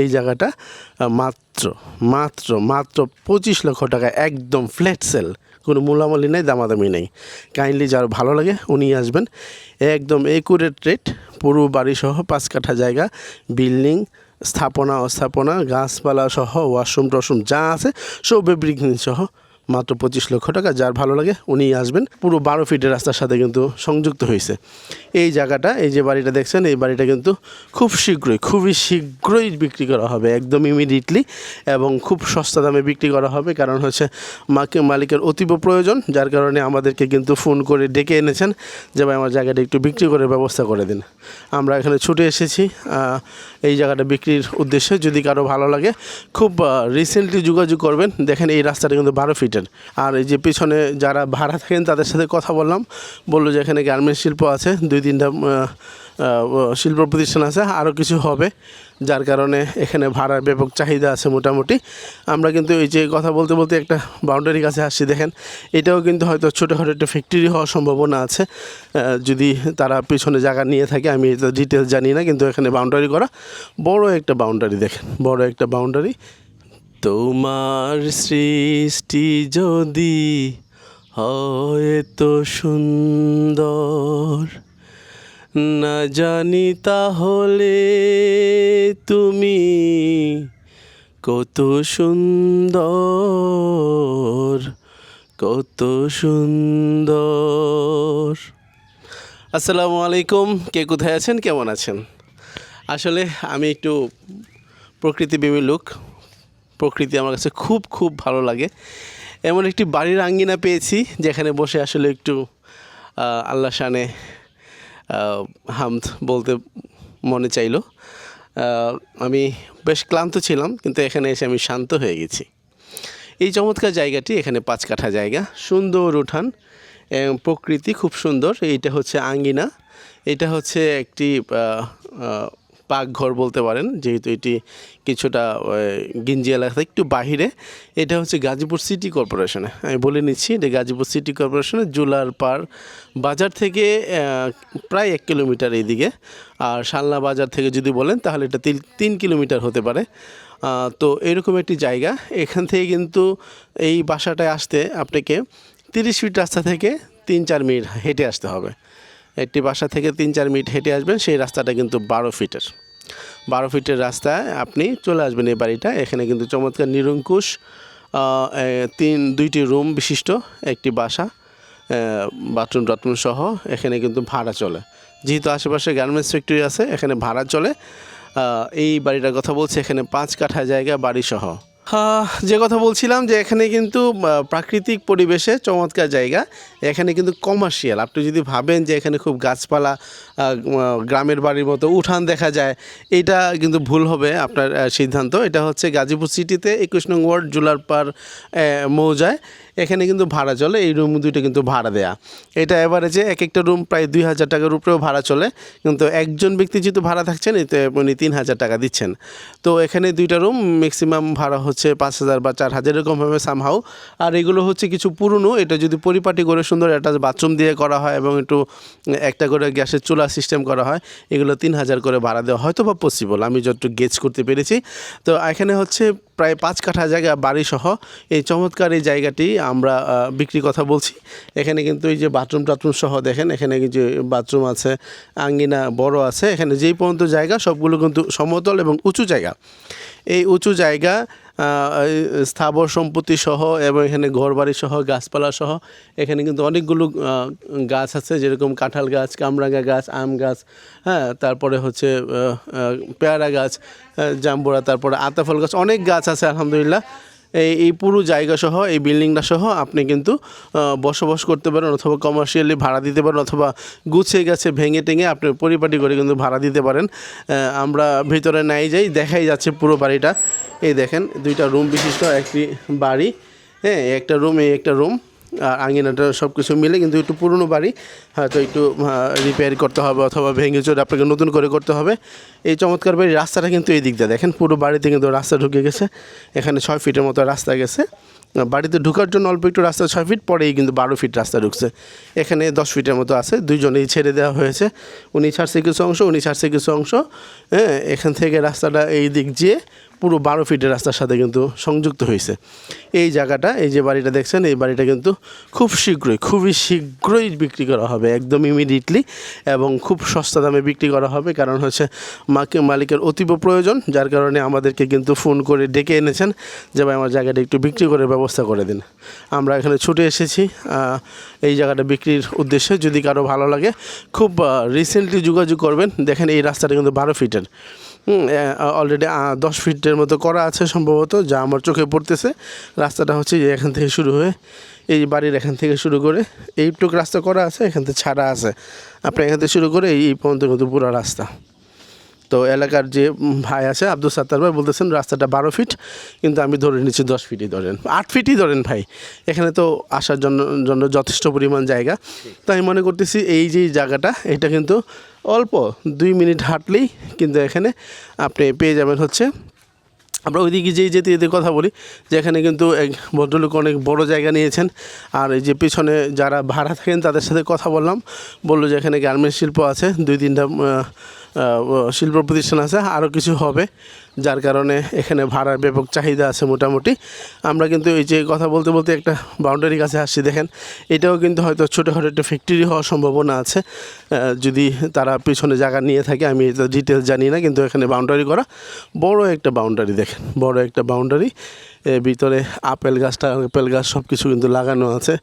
এই জায়গাটা মাত্র মাত্র মাত্র পঁচিশ লক্ষ টাকা, একদম ফ্ল্যাট সেল কোনো মূলামূলি নেই, দামাদামি নেই। কাইন্ডলি যার ভালো লাগে, উনি আসবেন। একদম একুরেট রেট পুরো বাড়িসহ পাঁচ কাঠা জায়গা বিল্ডিং স্থাপনা, অস্থাপনা, গাছপালা সহ ওয়াশরুম টশরুম যা আছে, সব এভরিথিং সহ মাত্র পঁচিশ লক্ষ টাকা, যার ভালো লাগে উনি আসবেন। পুরো বারো ফিটের রাস্তার সাথে কিন্তু সংযুক্ত হয়েছে। এই জায়গাটা, এই যে বাড়িটা দেখছেন, এই বাড়িটা কিন্তু খুব শীঘ্রই, খুবই শীঘ্রই বিক্রি করা হবে, একদম ইমিডিয়েটলি এবং খুব সস্তা দামে বিক্রি করা হবে। কারণ হচ্ছে মাকে, মালিকের অতীব প্রয়োজন, যার কারণে আমাদেরকে কিন্তু ফোন করে ডেকে এনেছেন যে, ভাই, আমার জায়গাটা একটু বিক্রি করে ব্যবস্থা করে দিন। আমরা এখানে ছুটে এসেছি এই জায়গাটা বিক্রির উদ্দেশ্যে। যদি কারও ভালো লাগে, খুব রিসেন্টলি যোগাযোগ করবেন। দেখেন এই রাস্তাটা কিন্তু বারো ফিটের আর এই যে পিছনে যারা ভাড়া থাকেন, তাদের সাথে কথা বললাম। বলল যে এখানে গার্মেন্টস শিল্প আছে, দুই তিনটা শিল্প প্রতিষ্ঠান আছে আরও কিছু হবে, যার কারণে এখানে ভাড়ার ব্যাপক চাহিদা আছে মোটামুটি। আমরা কিন্তু এই যে কথা বলতে বলতে একটা বাউন্ডারি কাছে আসছি, দেখেন, এটাও কিন্তু হয়তো ছোটোখাটো একটা ফ্যাক্টরি হওয়ার সম্ভাবনা আছে। যদি তারা পিছনে জায়গা নিয়ে থাকে, আমি এটা ডিটেলস জানি না, কিন্তু এখানে বাউন্ডারি করা বড় একটা বাউন্ডারি দেখেন, বড় একটা বাউন্ডারি তোমার সৃষ্টি যদি হয় তো সুন্দর। না জানি তাহলে তুমি কত সুন্দর কত সুন্দর। আসসালামু আলাইকুম, কে কোথায় আছেন? কেমন আছেন? আসলে আমি একটু প্রকৃতিপ্রেমী লোক। প্রকৃতি আমার কাছে খুব খুব ভালো লাগে। এমন একটি বাড়ির আঙ্গিনা পেয়েছি, যেখানে বসে আসলে একটু আল্লাহ শানে হামদ বলতে মনে চাইলো। আমি বেশ ক্লান্ত ছিলাম, কিন্তু এখানে এসে আমি শান্ত হয়ে গেছি। এই চমৎকার জায়গাটি এখানে পাঁচ কাঠা জায়গা, সুন্দর উঠান প্রকৃতি খুব সুন্দর। এইটা হচ্ছে আঙ্গিনা, এটা হচ্ছে একটি পাকঘর বলতে পারেন, যেহেতু এটি কিছুটা গিঞ্জি এলাকা, একটু বাহিরে। এটা হচ্ছে গাজীপুর সিটি কর্পোরেশনে। আমি বলে নিচ্ছি, এটা গাজীপুর সিটি কর্পোরেশনের জুলার পার বাজার থেকে প্রায় এক কিলোমিটার এইদিকে আর শালনা বাজার থেকে যদি বলেন, তাহলে এটা তিন তিন কিলোমিটার হতে পারে। তো এরকম একটি জায়গা। এখান থেকে কিন্তু এই বাসাটায় আসতে আপনাকে তিরিশ ফিট রাস্তা থেকে তিন, চার মিনিট হেঁটে আসতে হবে। একটি বাসা থেকে তিন চার মিনিট হেঁটে আসবেন, সেই রাস্তাটা কিন্তু বারো ফিটের। বারো ফিটের রাস্তায় আপনি চলে আসবেন এই বাড়িটা। এখানে কিন্তু চমৎকার নিরঙ্কুশ তিন, দুইটি রুম বিশিষ্ট, একটি বাসা বাথরুম টাথরুম সহ এখানে কিন্তু ভাড়া চলে। যেহেতু আশেপাশে গার্মেন্টস ফ্যাক্টরি আছে, এখানে ভাড়া চলে। এই বাড়িটার কথা বলছি, এখানে পাঁচ কাঠা জায়গা, বাড়ি সহ। যে কথা বলছিলাম যে এখানে কিন্তু প্রাকৃতিক পরিবেশে চমৎকার জায়গা। এখানে কিন্তু কমার্শিয়াল আপনি যদি ভাবেন যে এখানে খুব গাছপালা গ্রামের বাড়ির মতো উঠান দেখা যায়, এটা কিন্তু ভুল হবে আপনার সিদ্ধান্ত। এটা হচ্ছে গাজীপুর সিটিতে একুশ নং ওয়ার্ড জুলার পার মৌজায়। এখানে কিন্তু ভাড়া চলে, এই রুম দুইটা কিন্তু ভাড়া দেয়া। এটা এভারেজে এক একটা রুম প্রায় দুই হাজার টাকার উপরেও ভাড়া চলে। কিন্তু একজন ব্যক্তি যেহেতু ভাড়া থাকছেন, এতে উনি তিন হাজার টাকা দিচ্ছেন। তো এখানে দুইটা রুম ম্যাক্সিমাম ভাড়া হচ্ছে পাঁচ হাজার বা চার হাজার এরকমভাবে সামহাও আর এগুলো হচ্ছে কিছু পুরনো, এটা যদি পরিপাটি করে সুন্দর একটা বাথরুম দিয়ে করা হয় এবং একটু, একটা করে গ্যাসের চুলা সিস্টেম করা হয়। এগুলো তিন হাজার করে ভাড়া দেওয়া হয়তো বা পসিবল আমি যতটুকু গেজ করতে পেরেছি। তো এখানে হচ্ছে প্রায় পাঁচ কাঠা জায়গা বাড়ি সহ এই চমৎকার এই জায়গাটি আমরা বিক্রি কথা বলছি। এখানে কিন্তু এই যে বাথরুম টাথরুম সহ দেখেন, এখানে যে বাথরুম আছে, আঙ্গিনা বড় আছে। এখানে যেই পর্যন্ত জায়গা, সবগুলো কিন্তু সমতল এবং উঁচু জায়গা। এই উঁচু জায়গা স্থাবর সম্পত্তি সহ এবং এখানে ঘরবাড়ি সহ, গাছপালা সহ, এখানে কিন্তু অনেকগুলো গাছ আছে, যেরকম কাঁঠাল গাছ, কামরাঙা গাছ, আম গাছ হ্যাঁ তারপরে হচ্ছে পেয়ারা গাছ জাম্বুরা, তারপরে আতাফল গাছ, অনেক গাছ আছে, আলহামদুলিল্লাহ। এই এই পুরো জায়গা সহ, এই বিল্ডিংটা সহ আপনি কিন্তু বসবাস করতে পারেন অথবা কমার্শিয়ালি ভাড়া দিতে পারেন অথবা গুছিয়ে গেছে, ভেঙে টেঙে আপনি পরিপাটি করে কিন্তু ভাড়া দিতে পারেন। আমরা ভিতরে নাই যাই, দেখাই যাচ্ছে পুরো বাড়িটা। এই দেখেন, দুইটা রুম বিশিষ্ট, একটি বাড়ি। হ্যাঁ একটা রুম এই একটা রুম আঙিনাটা সব কিছু মিলে কিন্তু একটু পুরনো বাড়ি হয়তো একটু রিপেয়ার করতে হবে অথবা ভেঙে চোর আপনাকে নতুন করে করতে হবে। এই চমৎকার বাড়ির রাস্তাটা কিন্তু এই দিক দিয়ে দেখেন, পুরো বাড়িতে কিন্তু রাস্তা ঢুকে গেছে। এখানে ছয় ফিটের মতো রাস্তা গেছে। বাড়িতে ঢোকার জন্য অল্প একটু রাস্তা ছয় ফিট, পরেই কিন্তু বারো ফিট রাস্তা ঢুকছে। এখানে দশ ফিটের মতো আছে, দুইজনেই ছেড়ে দেওয়া হয়েছে। উনি ছাড়ছে কিছু অংশ, উনি ছাড়ছে কিছু অংশ। হ্যাঁ এখান থেকে রাস্তাটা এই দিক দিয়ে পুরো বারো ফিটের রাস্তার সাথে কিন্তু সংযুক্ত হয়েছে। এই জায়গাটা, এই যে বাড়িটা দেখছেন, এই বাড়িটা কিন্তু খুব শীঘ্রই, খুবই শীঘ্রই বিক্রি করা হবে, একদম ইমিডিয়েটলি এবং খুব সস্তা দামে বিক্রি করা হবে। কারণ হচ্ছে মাকে, মালিকের অতীব প্রয়োজন, যার কারণে আমাদেরকে কিন্তু ফোন করে ডেকে এনেছেন যে, ভাই, আমার জায়গাটা একটু বিক্রি করে ব্যবস্থা করে দিন। আমরা এখানে ছুটে এসেছি এই জায়গাটা বিক্রির উদ্দেশ্যে। যদি কারও ভালো লাগে, খুব রিসেন্টলি যোগাযোগ করবেন। দেখেন এই রাস্তাটা কিন্তু বারো ফিটের অলরেডি দশ ফিটের মতো করা আছে সম্ভবত, যা আমার চোখে পড়তেছে। রাস্তাটা হচ্ছে যে এখান থেকে শুরু হয়ে, এই বাড়ির এখান থেকে শুরু করে, এইটুক রাস্তা করা আছে, এখান থেকে ছাড়া আছে। আপনি এখান থেকে শুরু করে এই পর্যন্ত কিন্তু পুরো রাস্তা। তো এলাকার যে ভাই আছে, আব্দুল সাত্তার ভাই বলতেছেন, রাস্তাটা বারো ফিট, কিন্তু আমি ধরে নিচ্ছি দশ ফিটই ধরেন। আট ফিটই ধরেন ভাই। এখানে তো আসার জন্য জন্য যথেষ্ট পরিমাণ জায়গা। তো আমি মনে করতেছি এই যে জায়গাটা, এটা কিন্তু অল্প দুই মিনিট হাঁটলেই কিন্তু এখানে আপনি পেয়ে যাবেন হচ্ছে, আমরা ওইদিকে যেই যেতে যেতে কথা বলি, যে এখানে কিন্তু এক ভদ্রলোক অনেক বড় জায়গা নিয়েছেন। আর এই যে পিছনে যারা ভাড়া থাকেন তাদের সাথে কথা বললাম। বলল যে এখানে গার্মেন্টস শিল্প আছে, দুই তিনটা শিল্প প্রতিষ্ঠান আছে আরও কিছু হবে, যার কারণে এখানে ভাড়ার ব্যাপক চাহিদা আছে মোটামুটি। আমরা কিন্তু এই যে কথা বলতে বলতে একটা বাউন্ডারির কাছে আসছি, দেখেন, এটাও কিন্তু হয়তো ছোটোখাটো একটা ফ্যাক্টরি হওয়ার সম্ভাবনা আছে। যদি তারা পিছনে জায়গা নিয়ে থাকে, আমি এটা ডিটেলস জানি না, কিন্তু এখানে বাউন্ডারি করা বড় একটা বাউন্ডারি দেখেন, বড় একটা বাউন্ডারি এর ভিতরে আপেল গাছটা, আপেল গাছ সব কিছু কিন্তু লাগানো আছে।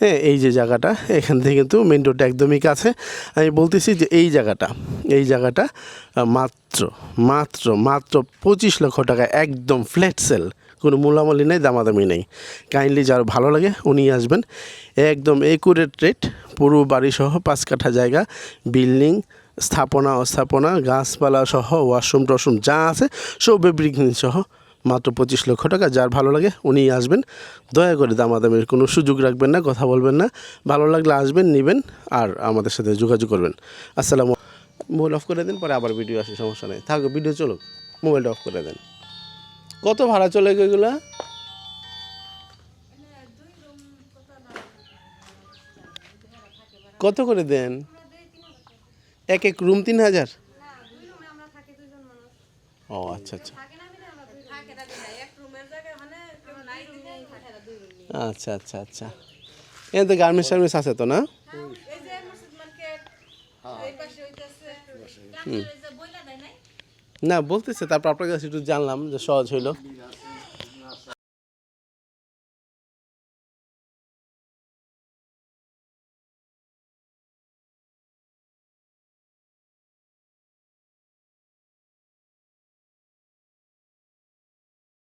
হ্যাঁ এই যে জায়গাটা, এখান থেকে কিন্তু মেন রোডটা একদমই কাছে। আমি বলতেছি যে এই জায়গাটা এই জায়গাটা আহ, মাত্র মাত্র মাত্র পঁচিশ লক্ষ টাকা একদম ফ্ল্যাট সেল কোনো মূলামূলি নেই দামাদামি নেই। কাইন্ডলি যার ভালো লাগে উনি আসবেন। একদম একুরেট রেট পুরো বাড়ি সহ পাঁচ কাঠা জায়গা বিল্ডিং স্থাপনা অস্থাপনা গাছপালা সহ ওয়াশরুম টশরুম যা আছে সব সহ মাত্র পঁচিশ লক্ষ টাকা যার ভালো লাগে উনি আসবেন। দয়া করে দামাদামির কোনো সুযোগ রাখবেন না কথা বলবেন না। ভালো লাগলে আসবেন নেবেন আর আমাদের সাথে যোগাযোগ করবেন। আসসালামু মোবাইল অফ করে দেন, পরে আবার ভিডিও আসে, সমস্যা নেই। থাকো ভিডিও চলুক, মোবাইলটা অফ করে দেন। কত ভাড়া চলে গেগুলা কত করে দেন? এক এক রুম তিন হাজার? ও আচ্ছা আচ্ছা। আচ্ছা আচ্ছা আচ্ছা। এখানে তো গার্মেন্টস টার্মেন্টস আছে তো না? না বলতেছে তারপর আপনার কাছে একটু জানলাম যে সহজ হইল।